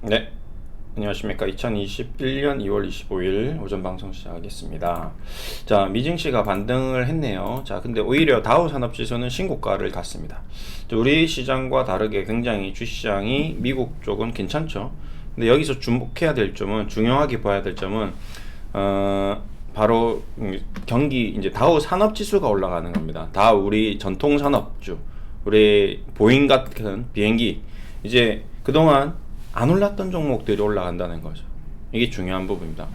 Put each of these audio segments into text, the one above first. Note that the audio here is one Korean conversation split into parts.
네. 안녕하십니까. 2021년 2월 25일 오전 방송 시작하겠습니다. 자, 미증 씨가 반등을 했네요. 자, 근데 오히려 다우 산업지수는 신고가를 갔습니다. 자, 우리 시장과 다르게 굉장히 주시장이 미국 쪽은 괜찮죠. 근데 여기서 주목해야 될 점은 중요하게 봐야 될 점은 어, 바로 음, 경기 이제 다우 산업지수가 올라가는 겁니다. 다 우리 전통 산업주, 우리 보잉 같은 비행기 이제 그동안 안 올랐던 종목들이 올라간다는 거죠. 이게 중요한 부분입니다.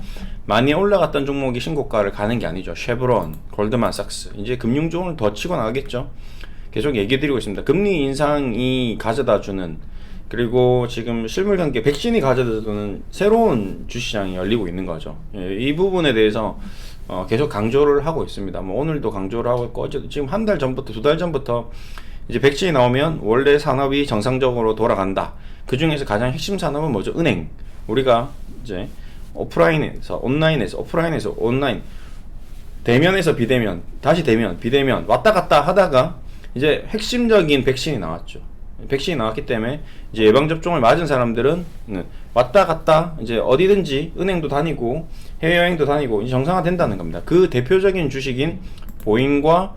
많이 올라갔던 종목이 신고가를 가는 게 아니죠. 쉐브론, 골드만삭스. 이제 금융종을 더 치고 나가겠죠. 계속 얘기 드리고 있습니다. 금리 인상이 가져다 주는 그리고 지금 실물 경기 백신이 가져다 주는 새로운 주시장이 열리고 있는 거죠. 예, 이 부분에 대해서 어, 계속 강조를 하고 있습니다. 뭐 오늘도 강조를 하고 있고 지금 한 달 전부터 두 달 전부터 이제 백신이 나오면 원래 산업이 정상적으로 돌아간다. 그 중에서 가장 핵심 산업은 뭐죠? 은행. 우리가 이제 오프라인에서 온라인에서 오프라인에서 온라인 대면에서 비대면 다시 대면 비대면 왔다 갔다 하다가 이제 핵심적인 백신이 나왔죠. 백신이 나왔기 때문에 이제 예방 접종을 맞은 사람들은 음, 왔다 갔다 이제 어디든지 은행도 다니고 해외 여행도 다니고 이제 정상화 된다는 겁니다. 그 대표적인 주식인 보잉과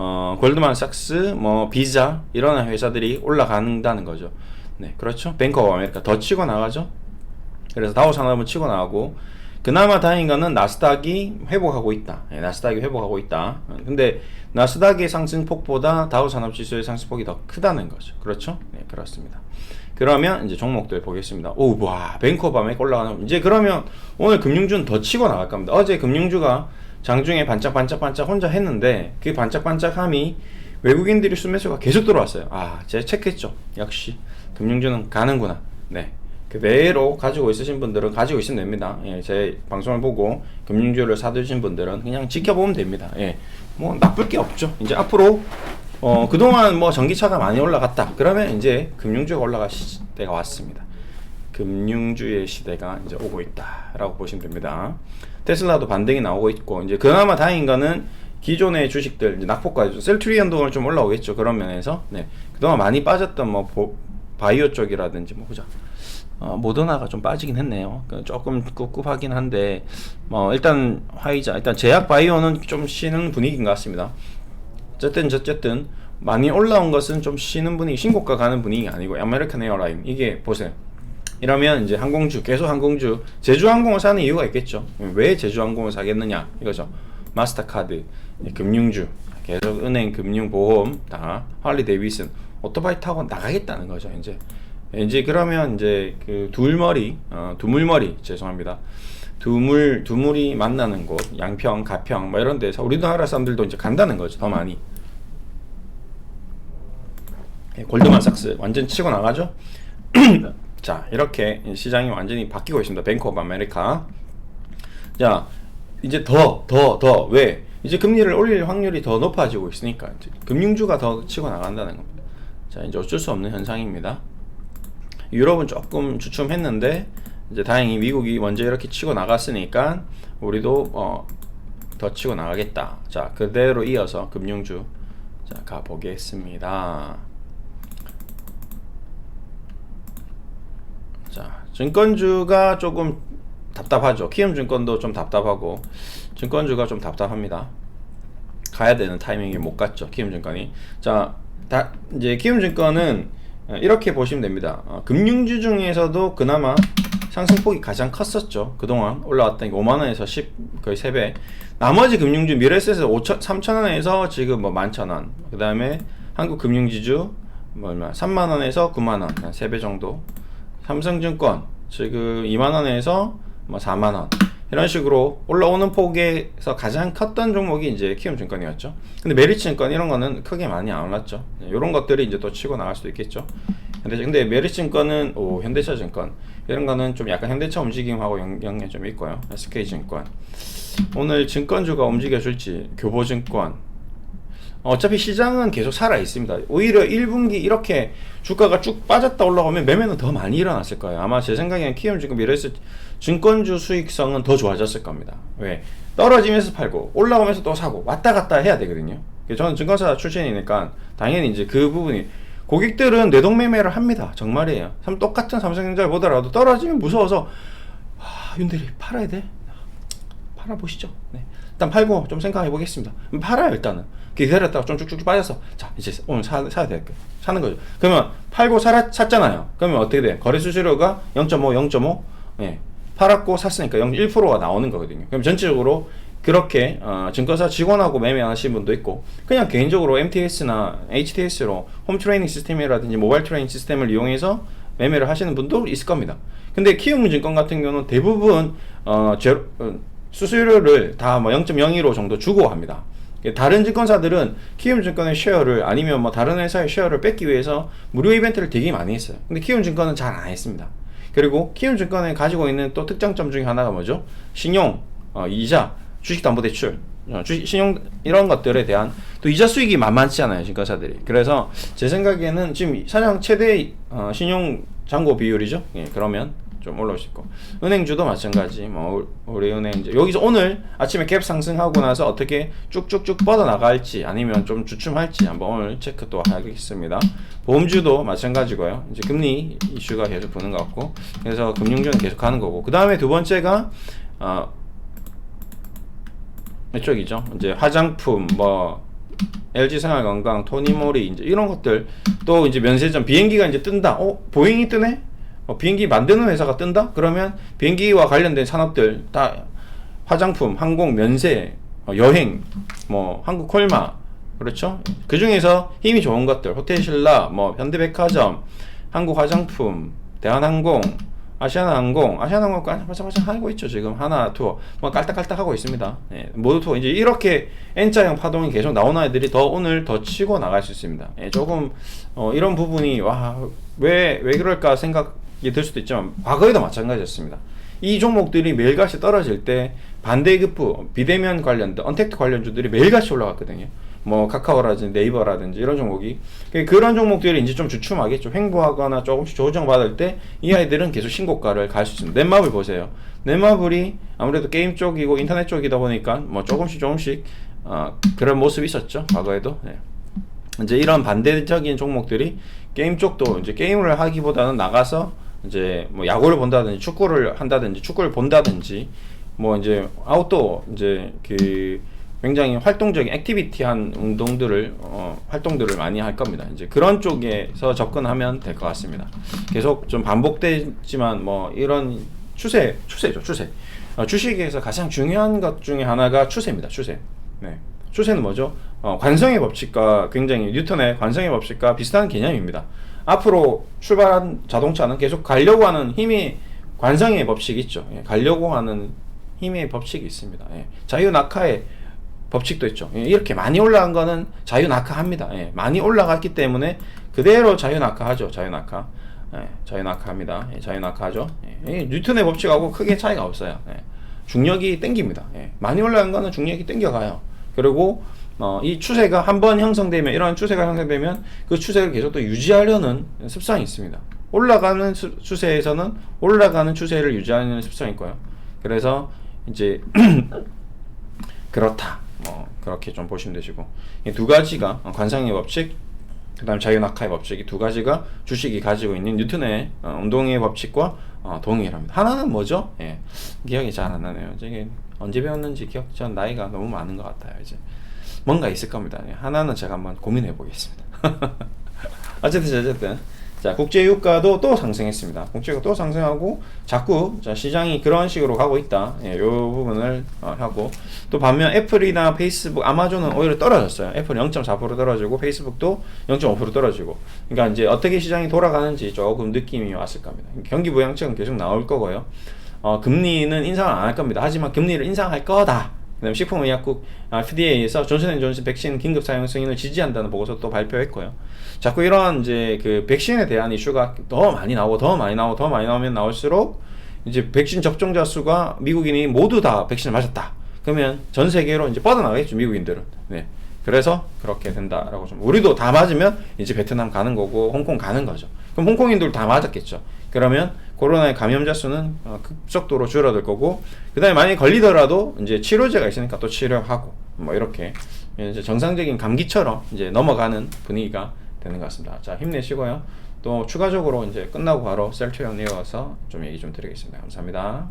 어, 골드만삭스, 뭐 비자 이런 회사들이 올라간다는 거죠. 네, 그렇죠. 뱅커 오브 아메리카 더 치고 나가죠. 그래서 다우 산업은 치고 나가고 그나마 다행인 거는 나스닥이 회복하고 있다. 네, 나스닥이 회복하고 있다. 어, 근데 나스닥의 상승폭보다 다우 산업 지수의 상승폭이 더 크다는 거죠. 그렇죠? 네, 그렇습니다. 그러면 이제 종목들 보겠습니다. 오, 와, 뱅커 밤에 올라가는 이제 그러면 오늘 금융주는 더 치고 나갈 겁니다. 어제 금융주가 장중에 반짝반짝반짝 혼자 했는데 그 반짝반짝함이 외국인들이 순매수가 계속 들어왔어요. 아, 제가 체크했죠. 역시 금융주는 가는구나. 네. 그대로 가지고 있으신 분들은 가지고 있으면 됩니다. 예, 제 방송을 보고 금융주를 사두신 분들은 그냥 지켜보면 됩니다. 예, 뭐 나쁠 게 없죠. 이제 앞으로 어, 그동안 뭐 전기차가 많이 올라갔다. 그러면 이제 금융주가 올라갈 때가 왔습니다. 금융주의 시대가 이제 오고 있다라고 보시면 됩니다. 테슬라도 반등이 나오고 있고 이제 그나마 다행인 거는 기존의 주식들 낙폭과 셀트리 연동을 좀 올라오겠죠 그런 면에서 네 그동안 많이 빠졌던 뭐 보, 바이오 쪽이라든지 뭐 보자 어, 모더나가 좀 빠지긴 했네요. 그 조금 꿉꿉하긴 한데 뭐 일단 화이자 일단 제약 바이오는 좀 쉬는 분위기인 것 같습니다. 어쨌든 어쨌든 많이 올라온 것은 좀 쉬는 분위기 신고가 가는 분위기 아니고 아메리칸 에어라인 이게 보세요. 이러면 이제 항공주 계속 항공주 제주항공을 사는 이유가 있겠죠. 왜 제주항공을 사겠느냐 이거죠. 마스터카드, 금융주 계속 은행, 금융, 보험 다 할리 데이비슨 오토바이 타고 나가겠다는 거죠. 이제 이제 그러면 이제 그 둘머리, 어, 두물머리 죄송합니다. 두물 두물이 만나는 곳, 양평, 가평 뭐 이런 데서 우리나라 사람들도 이제 간다는 거죠. 더 많이. 예, 골드만삭스 완전 치고 나가죠. 자 이렇게 시장이 완전히 바뀌고 있습니다. 뱅크 오브 아메리카. 자 이제 더 더 더 왜? 이제 금리를 올릴 확률이 더 높아지고 있으니까 금융주가 더 치고 나간다는 겁니다. 자 이제 어쩔 수 없는 현상입니다. 유럽은 조금 주춤했는데 이제 다행히 미국이 먼저 이렇게 치고 나갔으니까 우리도 어, 더 치고 나가겠다. 자 그대로 이어서 금융주 자 가보겠습니다. 자 증권주가 조금 답답하죠. 키움 증권도 좀 답답하고 증권주가 좀 답답합니다. 가야 되는 타이밍에 못 갔죠. 키움 증권이. 자, 다, 이제 키움 증권은 이렇게 보시면 됩니다. 어, 금융주 중에서도 그나마 상승폭이 가장 컸었죠. 그동안 올라왔던 게 5만원에서 10, 거의 3배. 나머지 금융주 미래에셋에서 5천, 3천원에서 지금 뭐 11,000원. 그 다음에 한국금융지주 뭐 얼마, 3만원에서 9만원. 한 3배 정도. 삼성증권 지금 2만원에서 뭐 4만원. 이런 식으로 올라오는 폭에서 가장 컸던 종목이 이제 키움 증권이었죠. 근데 메리츠 증권 이런 거는 크게 많이 안 올랐죠. 이런 것들이 이제 또 치고 나갈 수도 있겠죠. 근데, 근데 메리츠 증권은 오 현대차 증권 이런 거는 좀 약간 현대차 움직임하고 영향이 좀 있고요. SK증권 오늘 증권주가 움직여줄지 교보증권 어차피 시장은 계속 살아 있습니다. 오히려 1분기 이렇게 주가가 쭉 빠졌다 올라오면 매매는 더 많이 일어났을 거예요. 아마 제 생각에는 키움증권 미래에셋 증권주 수익성은 더 좋아졌을 겁니다. 왜? 떨어지면서 팔고 올라오면서 또 사고 왔다 갔다 해야 되거든요. 저는 증권사 출신이니까 당연히 이제 그 부분이 고객들은 내동매매를 합니다. 정말이에요. 삼- 똑같은 삼성전자를 보더라도 떨어지면 무서워서 아, 윤대리 팔아야 돼. 팔아보시죠. 네. 일단 팔고 좀 생각해 보겠습니다. 팔아요 일단은. 기다렸다가 좀 쭉쭉 빠져서 자 이제 오늘 사, 사야 될 거. 사는 거죠. 그러면 팔고 사, 샀잖아요. 그러면 어떻게 돼? 거래 수수료가 0.5, 0.5. 예. 팔았고 샀으니까 0, 1%가 나오는 거거든요. 그럼 전체적으로 그렇게 어, 증권사 직원하고 매매하시는 분도 있고 그냥 개인적으로 MTS나 HTS로 홈 트레이닝 시스템이라든지 모바일 트레이닝 시스템을 이용해서 매매를 하시는 분도 있을 겁니다. 근데 키움증권 같은 경우는 대부분 어, 제, 어, 수수료를 다 뭐 0.01호 정도 주고 합니다. 다른 증권사들은 키움증권의 쉐어를 아니면 뭐 다른 회사의 쉐어를 뺏기 위해서 무료 이벤트를 되게 많이 했어요. 근데 키움증권은 잘 안 했습니다. 그리고 키움증권에 가지고 있는 또 특장점 중에 하나가 뭐죠? 신용, 어, 이자, 주식담보대출, 어, 주식, 신용 이런 것들에 대한 또 이자 수익이 만만치 않아요 증권사들이. 그래서 제 생각에는 지금 사장 최대 어, 신용 잔고 비율이죠. 예, 그러면 좀 있고 은행주도 마찬가지. 뭐 우리 은행주 여기서 오늘 아침에 갭 상승하고 나서 어떻게 쭉쭉쭉 뻗어 나갈지 아니면 좀 주춤할지 한번 오늘 체크 또 하겠습니다. 보험주도 마찬가지고요. 이제 금리 이슈가 계속 부는 것 같고 그래서 금융주는 계속 가는 거고 그 다음에 두 번째가 어, 이쪽이죠. 이제 화장품 뭐 LG 생활건강, 토니모리 이제 이런 것들 또 이제 면세점 비행기가 이제 뜬다. 어 보잉이 뜨네. 어, 비행기 만드는 회사가 뜬다. 그러면 비행기와 관련된 산업들 다 화장품, 항공, 면세, 어, 여행, 뭐 한국 콜마 그렇죠. 그 중에서 힘이 좋은 것들 호텔신라, 뭐 현대백화점, 한국 화장품, 대한항공, 아시아나항공, 아시아나항공 바짝바짝 하고 있죠 지금 하나 투어 뭐 깔딱깔딱 하고 있습니다. 예, 모두 투어 이제 이렇게 N자형 파동이 계속 나오는 애들이 더 오늘 더 치고 나갈 수 있습니다. 예, 조금 어, 이런 부분이 와 왜왜 왜 그럴까 생각 이들 수도 있지만 과거에도 마찬가지였습니다. 이 종목들이 매일같이 떨어질 때 반대급부 비대면 관련된 언택트 관련주들이 매일같이 올라갔거든요. 뭐 카카오라든지 네이버라든지 이런 종목이 그- 그런 종목들이 이제 좀 주춤하겠죠. 횡보하거나 조금씩 조정 받을 때 이 아이들은 계속 신고가를 갈 수 있습니다. 넷마블 보세요. 넷마블이 아무래도 게임 쪽이고 인터넷 쪽이다 보니까 뭐 조금씩 조금씩 어, 그런 모습이 있었죠. 과거에도. 네. 이제 이런 반대적인 종목들이 게임 쪽도 이제 게임을 하기보다는 나가서 이제 뭐 야구를 본다든지 축구를 한다든지 축구를 본다든지 뭐 이제 아웃도어 이제 그 굉장히 활동적인 액티비티한 운동들을 어, 활동들을 많이 할 겁니다. 이제 그런 쪽에서 접근하면 될 것 같습니다. 계속 좀 반복되지만 뭐 이런 추세 추세죠 추세. 어, 주식에서 가장 중요한 것 중에 하나가 추세입니다. 추세. 네. 추세는 뭐죠? 어, 관성의 법칙과 굉장히 뉴턴의 관성의 법칙과 비슷한 개념입니다. 앞으로 출발한 자동차는 계속 가려고 하는 힘이 관성의 법칙이 있죠. 예, 가려고 하는 힘의 법칙이 있습니다. 예, 자유 낙하의 법칙도 있죠. 예, 이렇게 많이 올라간 거는 자유 낙하합니다. 예, 많이 올라갔기 때문에 그대로 자유 낙하하죠. 자유 낙하. 예, 자유 낙하합니다. 예, 자유 낙하하죠. 예, 이 뉴턴의 법칙하고 크게 차이가 없어요. 예, 중력이 땡깁니다. 예, 많이 올라간 거는 중력이 땡겨가요. 그리고 어, 이 추세가 한 번 형성되면 이런 추세가 형성되면 그 추세를 계속 또 유지하려는 습성이 있습니다. 올라가는 수, 추세에서는 올라가는 추세를 유지하는 습성이 있고요. 그래서 이제 그렇다. 뭐 그렇게 좀 보시면 되시고 이 두 가지가 어, 관상의 법칙, 그다음 자유낙하의 법칙 이 두 가지가 주식이 가지고 있는 뉴턴의 어, 운동의 법칙과 어, 동일합니다. 하나는 뭐죠? 예, 기억이 잘 안 나네요. 이게 언제 배웠는지 기억 전 나이가 너무 많은 것 같아요. 이제 뭔가 있을 겁니다. 예, 하나는 제가 한번 고민해 보겠습니다. 어쨌든 어쨌든 자 국제 유가도 또 상승했습니다. 국제 유가 또 상승하고 자꾸 자, 시장이 그런 식으로 가고 있다. 예, 요 부분을 어, 하고 또 반면 애플이나 페이스북, 아마존은 오히려 떨어졌어요. 애플은 0.4% 떨어지고 페이스북도 0.5% 떨어지고. 그러니까 이제 어떻게 시장이 돌아가는지 조금 느낌이 왔을 겁니다. 경기 부양책은 계속 나올 거고요. 어, 금리는 인상을 안 할 겁니다. 하지만 금리를 인상할 거다. 그다음 식품의약국 아, FDA에서 존슨앤존슨 백신 긴급 사용 승인을 지지한다는 보고서 또 발표했고요. 자꾸 이런 이제 그 백신에 대한 이슈가 더 많이 나오고 더 많이 나오고 더 많이 나오면 나올수록 이제 백신 접종자 수가 미국인이 모두 다 백신을 맞았다. 그러면 전 세계로 이제 뻗어나가겠죠 미국인들은. 네. 그래서 그렇게 된다라고 좀 우리도 다 맞으면 이제 베트남 가는 거고 홍콩 가는 거죠. 그럼 홍콩인들 다 맞았겠죠. 그러면 코로나의 감염자 수는 어, 급속도로 줄어들 거고 그 다음에 만약에 걸리더라도 이제 치료제가 있으니까 또 치료하고 뭐 이렇게 이제 정상적인 감기처럼 이제 넘어가는 분위기가 되는 것 같습니다. 자, 힘내시고요. 또 추가적으로 이제 끝나고 바로 셀트리온 이어서 좀 얘기 좀 드리겠습니다. 감사합니다.